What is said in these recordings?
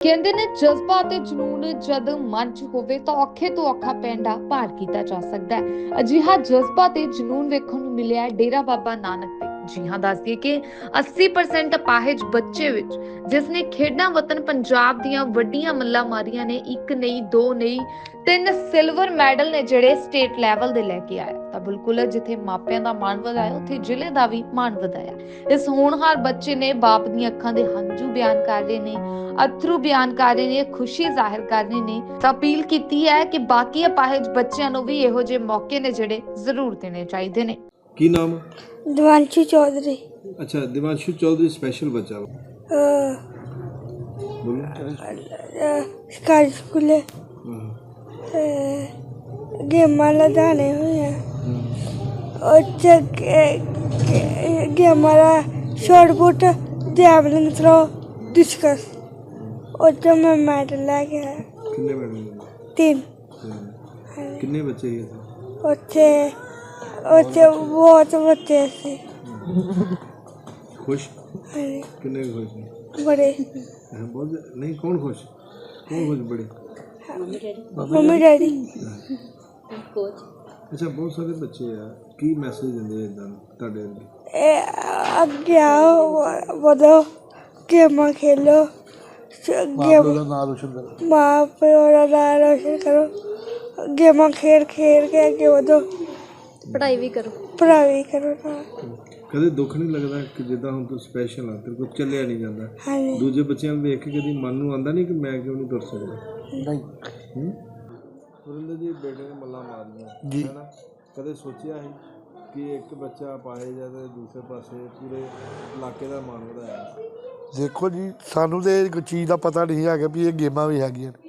ਕਹਿੰਦੇ ਨੇ ਜਜ਼ਬਾ ਤੇ ਜਨੂਨ ਜਦ ਮਨ 'ਚ ਹੋਵੇ ਤਾਂ ਔਖੇ ਤੋਂ ਔਖਾ ਪੈਂਡਾ ਪਾਰ ਕੀਤਾ ਜਾ ਸਕਦਾ ਹੈ। ਅਜਿਹਾ ਜਜ਼ਬਾ ਤੇ ਜਨੂਨ ਵੇਖਣ ਨੂੰ ਮਿਲਿਆ ਡੇਰਾ ਬਾਬਾ ਨਾਨਕ ਤੇ। ਜੀ ਹਾਂ ਦੱਸਦੀਏ ਕਿ 80% ਅਪਾਹਿਜ ਬੱਚੇ ਵਿੱਚ ਜਿਸ ਨੇ ਖੇਡਾਂ ਵਤਨ ਪੰਜਾਬ ਦੀਆਂ ਵੱਡੀਆਂ ਮੱਲਾਂ ਮਾਰੀਆਂ ਨੇ, ਇੱਕ ਨਹੀਂ, ਦੋ ਨਹੀਂ, ਤਿੰਨ ਸਿਲਵਰ ਮੈਡਲ ਨੇ ਜਿਹੜੇ ਸਟੇਟ ਲੈਵਲ ਦੇ ਲੈ ਕੇ ਆਇਆ। ਤਾਂ ਬਿਲਕੁਲ ਜਿੱਥੇ ਮਾਪਿਆਂ ਦਾ ਮਾਣ ਵਧਾਇਆ, ਉੱਥੇ ਜ਼ਿਲ੍ਹੇ ਦਾ ਵੀ ਮਾਣ ਵਧਾਇਆ। ਇਸ ਹੋਣਹਾਰ ਬੱਚੇ ਨੇ ਬਾਪ ਦੀਆਂ ਅੱਖਾਂ ਦੇ ਹੰਝੂ ਬਿਆਨ ਕਰ ਰਹੇ ਨੇ, ਅਥਰੂ ਬਿਆਨ ਕਰ ਰਹੇ ਨੇ, ਖੁਸ਼ੀ ਜ਼ਾਹਿਰ ਕਰ ਰਹੇ ਨੇ। ਤਾਂ ਅਪੀਲ ਕੀਤੀ ਹੈ ਕਿ ਬਾਕੀ ਅਪਾਹਿਜ ਬੱਚਿਆਂ ਨੂੰ ਵੀ ਇਹੋ ਜਿਹੇ ਮੌਕੇ ਨੇ ਜਿਹੜੇ ਜ਼ਰੂਰ ਦੇਣੇ ਚਾਹੀਦੇ ਨੇ। ਕੀ ਨਾਮ? ਦਿਵਾਂਸ਼ੂ ਚੌਧਰੀ। ਅੱਛਾ ਦਿਵਾਂਸ਼ੂ ਚੌਧਰੀ ਸਪੈਸ਼ਲ ਬੱਚਾ ਵਾ। ਅਹ, ਬੋਲੋ ਅਹ, ਸਰਕਾਰੀ ਸਕੂਲੇ ਹਾਂ। ਅਹ, ਗੇਮਾਂ ਲਗਾਣੇ ਹੋਏ ਆ ਹਾਂ। ਉਹ ਚ ਗੇਮਾਂ ਦਾ shot put javelin throw discus ਚ ਮੈਂ ਮੈਡਲ ਲੈ ਕੇ ਆਇਆ। ਕਿੰਨੇ ਮੈਡਮ ਤਿੰਨ। ਕਿੰਨੇ ਬੱਚੇ ਸੀ ਉੱਥੇ ਉੱਥੇ ਬਹੁਤ ਬੱਚੇ ਸੀ। ਖੁਸ਼? ਹਾਂਜੀ, ਕਿੰਨੇ ਕੁ ਖੁਸ਼ ਨੇ? ਬੜੇ। ਹਾਂ, ਬਹੁਤ ਨਹੀਂ ਕੌਣ ਖੁਸ਼? ਕੌਣ ਖੁਸ਼ ਬੜੇ? Mummy daddy. ਅੱਛਾ ਬਹੁਤ ਸਾਰੇ ਬੱਚੇ ਆ। ਕੀ ਮੈਸੇਜ ਦਿੰਦੇ ਇਦਾਂ ਤੁਹਾਡੇ ਅੱਗੇ? ਇਹ ਅੱਗੇ ਆਓ ਵਧੋ ਗੇਮਾਂ ਖੇਲੋ। ਗੇਮ ਦਾ ਨਾਮ ਰੋਸ਼ਨ ਕਰੋ। ਮਾਂ ਪਿਓ ਦਾ ਨਾਂ ਰੋਸ਼ਨ ਕਰੋ। ਗੇਮਾਂ ਖੇਡ ਖੇਡ ਕੇ ਅੱਗੇ ਵਧੋ। ਪੜ੍ਹਾਈ ਵੀ ਕਰੋ। ਪੜ੍ਹਾਈ ਕਰੋ ਨਾ ਕਦੇ ਦੁੱਖ ਨਹੀਂ ਲੱਗਦਾ ਕਿ ਜਿੱਦਾਂ ਹੁਣ ਤੂੰ ਸਪੈਸ਼ਲ ਆ ਤੇਰੇ ਕੋਲ ਚੱਲਿਆ ਨਹੀਂ ਜਾਂਦਾ। ਹਾਂਜੀ। ਦੂਜੇ ਬੱਚਿਆਂ ਨੂੰ ਦੇਖ ਕੇ ਕਦੀ ਮਨ ਨੂੰ ਆਂਦਾ ਨਹੀਂ ਕਿ ਮੈਂ ਕਿਉਂ ਨਹੀਂ ਤੁਰ ਸਕਦਾ? ਨਹੀਂ। ਹੂੰ? ਸੁਰਿੰਦਰ ਜੀ ਬੇਟੇ ਨੇ ਮੱਲਾ ਮਾਰੀਆਂ ਜੀ। ਕਦੇ ਸੋਚਿਆ ਸੀ ਕਿ ਇੱਕ ਬੱਚਾ ਪਾਏ ਜਾ ਤੇ ਦੂਸਰੇ ਪਾਸੇ ਪੂਰੇ ਇਲਾਕੇ ਦਾ ਮਾਣ ਵਧਾਇਆ ਦੇਖੋ ਜੀ ਸਾਨੂੰ ਤੇ ਇੱਕ ਚੀਜ਼ ਦਾ ਪਤਾ ਨਹੀਂ ਹੈਗਾ ਵੀ ਇਹ ਗੇਮਾਂ ਵੀ ਹੈਗੀਆਂ ਨੇ।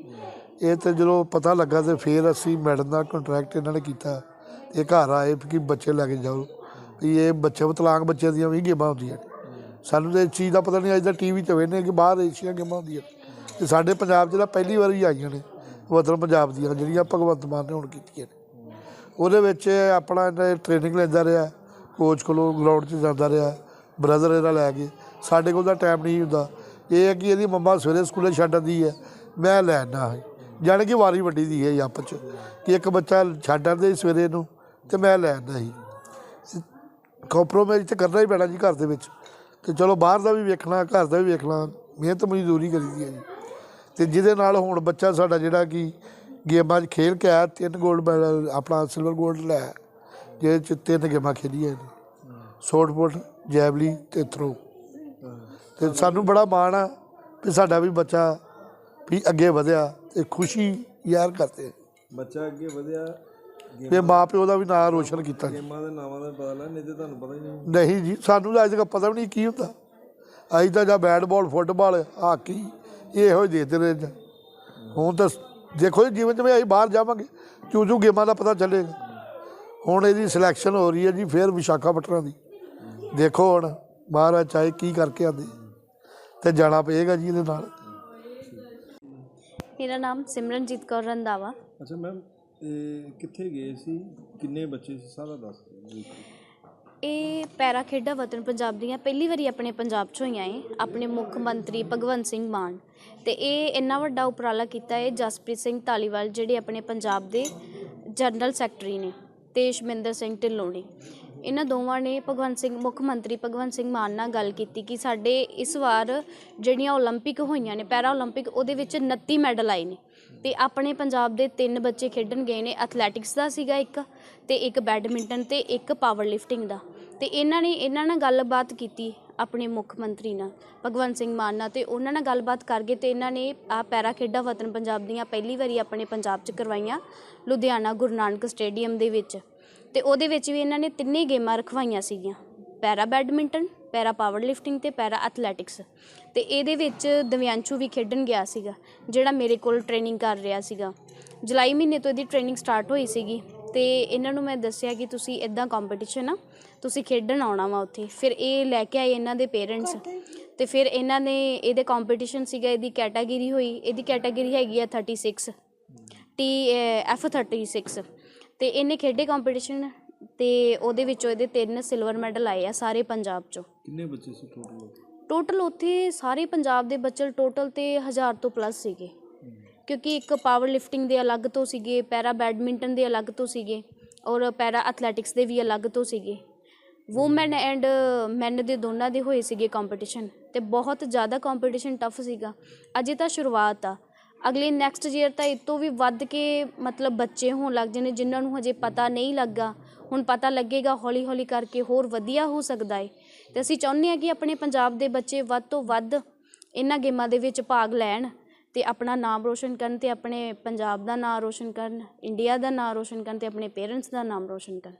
ਇਹ ਤੇ ਜਦੋਂ ਪਤਾ ਲੱਗਾ ਤੇ ਫਿਰ ਅਸੀਂ ਮੈਡਮ ਦਾ ਕੰਟਰੈਕਟ ਇਹਨਾਂ ਨੇ ਕੀਤਾ। ਇਹ ਘਰ ਆਏ ਕਿ ਬੱਚੇ ਲੈ ਕੇ ਜਾਓ। ਵੀ ਇਹ ਬੱਚੇ ਵਿਕਲਾਂਗ ਬੱਚਿਆਂ ਦੀਆਂ ਵੀ ਗੇਮਾਂ ਹੁੰਦੀਆਂ। ਨੇ ਸਾਨੂੰ ਤੇ ਇਸ ਚੀਜ਼ ਦਾ ਪਤਾ ਨਹੀਂ, ਅੱਜ ਦਾ ਟੀਵੀ 'ਤੇ ਵੇਖਦੇ ਕਿ ਬਾਹਰ ਏਸ਼ੀਆ ਗੇਮਾਂ ਹੁੰਦੀਆਂ। ਤੇ ਸਾਡੇ ਪੰਜਾਬ 'ਚ ਤਾਂ ਪਹਿਲੀ ਵਾਰੀ ਆਈਆਂ ਨੇ, ਵਤਨ ਪੰਜਾਬ ਦੀਆਂ, ਜਿਹੜੀਆਂ ਭਗਵੰਤ ਮਾਨ ਨੇ ਹੁਣ ਕੀਤੀਆਂ ਨੇ। ਉਹਦੇ ਵਿੱਚ ਆਪਣਾ ਇਹਨੇ ਟ੍ਰੇਨਿੰਗ ਲੈਂਦਾ ਰਿਹਾ ਕੋਚ ਕੋਲੋਂ ਗਰਾਊਂਡ 'ਚ ਜਾਂਦਾ ਰਿਹਾ ਬ੍ਰਦਰ ਇਹਦਾ ਲੈ ਕੇ। ਸਾਡੇ ਕੋਲ ਤਾਂ ਟਾਈਮ ਨਹੀਂ ਹੁੰਦਾ। ਇਹ ਹੈ ਕਿ ਇਹਦੀ ਮੰਮਾ ਸਵੇਰੇ ਸਕੂਲੇ ਛੱਡ ਆਉਂਦੀ ਹੈ, ਮੈਂ ਲੈਣਾ ਆਉਂਦਾ ਹਾਂ। ਜਾਣੀ ਕਿ ਵਾਰੀ ਵੱਡੀ ਦੀ ਹੈ ਆਪਸ 'ਚ, ਕਿ ਇੱਕ ਬੱਚਾ ਛੱਡ ਆਉਂਦੇ ਸਵੇਰੇ ਨੂੰ ਤੇ ਮੈਂ ਲੈ ਆਉਂਦਾ ਸੀ ਕੰਪਰੋਮਾਈਜ਼ ਤੇ ਕਰਨਾ ਹੀ ਪੈਣਾ ਜੀ ਘਰ ਦੇ ਵਿੱਚ। ਤੇ ਚਲੋ ਬਾਹਰ ਦਾ ਵੀ ਵੇਖਣਾ, ਘਰ ਦਾ ਵੀ ਵੇਖਣਾ, ਮਿਹਨਤ ਮਜ਼ਦੂਰੀ ਕਰੀਦੀ ਹੈ ਜੀ। ਤੇ ਜਿਹਦੇ ਨਾਲ ਹੁਣ ਬੱਚਾ ਸਾਡਾ ਜਿਹੜਾ ਕਿ ਗੇਮਾਂ 'ਚ ਖੇਲ ਕੇ ਆਇਆ, ਤਿੰਨ 골ਡ ਮੈਡਲ ਆਪਣਾ ਸਿਲਵਰ 골ਡ ਲੈ ਜਿਹਦੇ 'ਚ ਤਿੰਨ ਗੇਮਾਂ ਖੇਡੀਆਂ ਨੇ ਸ਼ਾਰਟ ਪੁੱਟ ਜੈਵਲੀ ਤੇ ਥਰੋ ਤੇ ਸਾਨੂੰ ਬੜਾ ਮਾਣ ਆ ਕਿ ਸਾਡਾ ਵੀ ਬੱਚਾ ਵੀ ਅੱਗੇ ਵਧਿਆ ਤੇ ਖੁਸ਼ੀ ਯਾਰ ਕਰਦੇ ਬੱਚਾ ਅੱਗੇ ਵਧਿਆ। ਤੇ ਮਾਂ ਪਿਓ ਦਾ ਵੀ ਨਾਮ ਰੋਸ਼ਨ ਕੀਤਾ ਜੀ। ਗੇਮਾਂ ਦੇ ਨਾਵਾਂ ਦਾ ਪਤਾ ਲੱਗ ਨਹੀਂ ਤੇ ਤੁਹਾਨੂੰ ਪਤਾ ਹੀ ਨਹੀਂ। ਨਹੀਂ ਜੀ ਸਾਨੂੰ ਤਾਂ ਅੱਜ ਤੱਕ ਪਤਾ ਵੀ ਨਹੀਂ ਕੀ ਹੁੰਦਾ। ਅਸੀਂ ਤਾਂ ਜਾਂ ਬੈਟ ਬਾਲ ਫੁੱਟਬਾਲ ਹਾਕੀ ਇਹੋ ਹੀ ਦੇਖਦੇ ਰਹੇ ਜੀ ਹੁਣ ਤਾਂ ਦੇਖੋ ਜੀ ਜਿਵੇਂ ਜਿਵੇਂ ਅਸੀਂ ਬਾਹਰ ਜਾਵਾਂਗੇ ਚੂ ਚੂ ਗੇਮਾਂ ਦਾ ਪਤਾ ਚੱਲੇਗਾ। ਹੁਣ ਇਹਦੀ ਸਿਲੈਕਸ਼ਨ ਹੋ ਰਹੀ ਹੈ ਜੀ ਫਿਰ ਵਿਸ਼ਾਖਾਪਟਨਮ ਦੀ। ਦੇਖੋ ਹੁਣ ਮਹਾਰਾਜ ਚਾਹੇ ਕੀ ਕਰਕੇ ਆਂਦੇ ਤੇ ਜਾਣਾ ਪਏਗਾ ਜੀ ਇਹਦੇ ਨਾਲ। ਮੇਰਾ ਨਾਮ ਸਿਮਰਨਜੀਤ ਕੌਰ ਰੰਦਾਵਾ ਅੱਛਾ ਮੈਮ ਇਹ ਕਿੱਥੇ ਗਏ ਸੀ ਕਿੰਨੇ ਬੱਚੇ ਸੀ ਸਾਰਾ ਦੱਸ ਦਿਓ ਇਹ ਪੈਰਾ ਖੇਡਾਂ ਵਤਨ ਪੰਜਾਬ ਦੀਆਂ ਪਹਿਲੀ ਵਾਰੀ ਆਪਣੇ ਪੰਜਾਬ 'ਚ ਹੋਈਆਂ ਏ ਆਪਣੇ ਮੁੱਖ ਮੰਤਰੀ ਭਗਵੰਤ ਸਿੰਘ ਮਾਨ ਤੇ ਇਹ ਇੰਨਾ ਵੱਡਾ ਉਪਰਾਲਾ ਕੀਤਾ ਹੈ ਜਸਪ੍ਰੀਤ ਸਿੰਘ ਧਾਲੀਵਾਲ ਜਿਹੜੇ ਆਪਣੇ ਪੰਜਾਬ ਦੇ ਜਨਰਲ ਸੈਕਟਰੀ ਨੇ ਤੇ ਸ਼ਮਿੰਦਰ ਸਿੰਘ ਢਿੱਲੋਂ ਨੇ ਇਹਨਾਂ ਦੋਵਾਂ ਨੇ ਭਗਵੰਤ ਸਿੰਘ ਮੁੱਖ ਮੰਤਰੀ ਭਗਵੰਤ ਸਿੰਘ ਮਾਨ ਨਾਲ ਗੱਲ ਕੀਤੀ ਕਿ ਸਾਡੇ ਇਸ ਵਾਰ ਜਿਹੜੀਆਂ 올림픽 ਹੋਈਆਂ ਨੇ ਪੈਰਾ 올림픽 ਉਹਦੇ ਵਿੱਚ 29 ਮੈਡਲ ਆਏ ਨੇ ਤੇ ਆਪਣੇ ਪੰਜਾਬ ਦੇ ਤਿੰਨ ਬੱਚੇ ਖੇਡਣ ਗਏ ਨੇ ਐਥਲੈਟਿਕਸ ਦਾ ਸੀਗਾ ਇੱਕ ਤੇ ਇੱਕ ਬੈਡਮਿੰਟਨ ਤੇ ਇੱਕ ਪਾਵਰ ਲਿਫਟਿੰਗ ਦਾ। ਤੇ ਇਹਨਾਂ ਨੇ, ਇਹਨਾਂ ਨਾਲ ਗੱਲਬਾਤ ਕੀਤੀ ਆਪਣੇ ਮੁੱਖ ਮੰਤਰੀ ਨਾਲ, ਭਗਵੰਤ ਸਿੰਘ ਮਾਨ ਨਾਲ ਤੇ ਉਹਨਾਂ ਨਾਲ ਗੱਲਬਾਤ ਕਰਕੇ ਤੇ ਇਹਨਾਂ ਨੇ ਆ ਪੈਰਾ ਖੇਡਾਂ ਵਤਨ ਪੰਜਾਬ ਦੀਆਂ ਪਹਿਲੀ ਵਾਰੀ ਆਪਣੇ ਪੰਜਾਬ 'ਚ ਕਰਵਾਈਆਂ, ਲੁਧਿਆਣਾ ਗੁਰੂ ਨਾਨਕ ਸਟੇਡੀਅਮ ਦੇ ਵਿੱਚ। ਤੇ ਉਹਦੇ ਵਿੱਚ ਵੀ ਇਹਨਾਂ ਨੇ ਤਿੰਨੇ ਗੇਮਾਂ ਰਖਵਾਈਆਂ ਸੀਗੀਆਂ। Para badminton, para power lifting ਅਤੇ ਪੈਰਾ ਐਥਲੈਟਿਕਸ। ਅਤੇ ਇਹਦੇ ਵਿੱਚ ਦਿਵਿਆਂਸ਼ੂ ਵੀ ਖੇਡਣ ਗਿਆ ਸੀਗਾ, ਜਿਹੜਾ ਮੇਰੇ ਕੋਲ ਟ੍ਰੇਨਿੰਗ ਕਰ ਰਿਹਾ ਸੀਗਾ। ਜੁਲਾਈ ਮਹੀਨੇ ਤੋਂ ਇਹਦੀ ਟ੍ਰੇਨਿੰਗ ਸਟਾਰਟ ਹੋਈ ਸੀਗੀ ਅਤੇ ਇਹਨਾਂ ਨੂੰ ਮੈਂ ਦੱਸਿਆ ਕਿ ਤੁਸੀਂ ਇੱਦਾਂ ਕੰਪੀਟੀਸ਼ਨ ਆ, ਤੁਸੀਂ ਖੇਡਣ ਆਉਣਾ ਵਾ ਉੱਥੇ। ਫਿਰ ਇਹ ਲੈ ਕੇ ਆਏ ਇਹਨਾਂ ਦੇ ਪੇਰੈਂਟਸ ਤੇ ਫਿਰ ਇਹਨਾਂ ਨੇ ਇਹਦੇ ਕੰਪੀਟੀਸ਼ਨ ਸੀਗਾ, ਇਹਦੀ ਕੈਟਾਗਰੀ ਹੋਈ, ਇਹਦੀ ਕੈਟਾਗਰੀ ਹੈਗੀ ਆ 36 ਟੀ ਐਫ 36 ਤੇ ਇਹਨੇ ਖੇਡੇ ਕੰਪੀਟੀਸ਼ਨ ਤੇ ਉਹਦੇ ਵਿੱਚੋਂ ਇਹਦੇ ਤਿੰਨ ਸਿਲਵਰ ਮੈਡਲ ਆਏ ਆ ਸਾਰੇ ਪੰਜਾਬ ਚੋਂ। ਕਿੰਨੇ ਬੱਚੇ ਸੀ ਟੋਟਲ ਟੋਟਲ ਉੱਥੇ ਸਾਰੇ ਪੰਜਾਬ ਦੇ ਬੱਚੇ ਟੋਟਲ ਤੇ 1000 ਤੋਂ ਪਲੱਸ ਸੀਗੇ। ਕਿਉਂਕਿ ਇੱਕ ਪਾਵਰ ਲਿਫਟਿੰਗ ਦੇ ਅਲੱਗ ਤੋਂ ਸੀਗੇ ਪੈਰਾ ਬੈਡਮਿੰਟਨ ਦੇ ਅਲੱਗ ਤੋਂ ਸੀਗੇ ਔਰ ਪੈਰਾ ਐਥਲੈਟਿਕਸ ਦੇ ਵੀ ਅਲੱਗ ਤੋਂ ਸੀਗੇ। ਵੂਮਨ ਐਂਡ ਮੈਨ ਦੇ ਦੋਨਾਂ ਦੇ ਹੋਏ ਸੀਗੇ ਕੰਪੀਟੀਸ਼ਨ ਤੇ ਬਹੁਤ ਜ਼ਿਆਦਾ ਕੰਪੀਟੀਸ਼ਨ ਟਫ ਸੀਗਾ। ਅਜੇ ਤਾਂ ਸ਼ੁਰੂਆਤ ਆ। ਅਗਲੇ ਨੈਕਸਟ ਈਅਰ ਤਾਂ ਇਹ ਤੋਂ ਵੀ ਵੱਧ ਕੇ ਮਤਲਬ ਬੱਚੇ ਹੋਣ ਲੱਗ ਜਾਣੇ ਜਿਨ੍ਹਾਂ ਨੂੰ ਹਜੇ ਪਤਾ ਨਹੀਂ ਲੱਗਾ। ਹੁਣ ਪਤਾ ਲੱਗੇਗਾ ਹੌਲੀ ਹੌਲੀ ਕਰਕੇ ਹੋਰ ਵਧੀਆ ਹੋ ਸਕਦਾ ਹੈ ਤੇ ਅਸੀਂ ਚਾਹੁੰਦੇ ਹਾਂ ਕਿ ਆਪਣੇ ਪੰਜਾਬ ਦੇ ਬੱਚੇ ਵੱਧ ਤੋਂ ਵੱਧ ਇਹਨਾਂ ਗੇਮਾਂ ਦੇ ਵਿੱਚ ਭਾਗ ਲੈਣ ਤੇ ਆਪਣਾ ਨਾਮ ਰੋਸ਼ਨ ਕਰਨ ਤੇ ਆਪਣੇ ਪੰਜਾਬ ਦਾ ਨਾਮ ਰੋਸ਼ਨ ਕਰਨ, ਇੰਡੀਆ ਦਾ ਨਾਮ ਰੋਸ਼ਨ ਕਰਨ ਤੇ ਆਪਣੇ ਪੇਰੈਂਟਸ ਦਾ ਨਾਮ ਰੋਸ਼ਨ ਕਰਨ।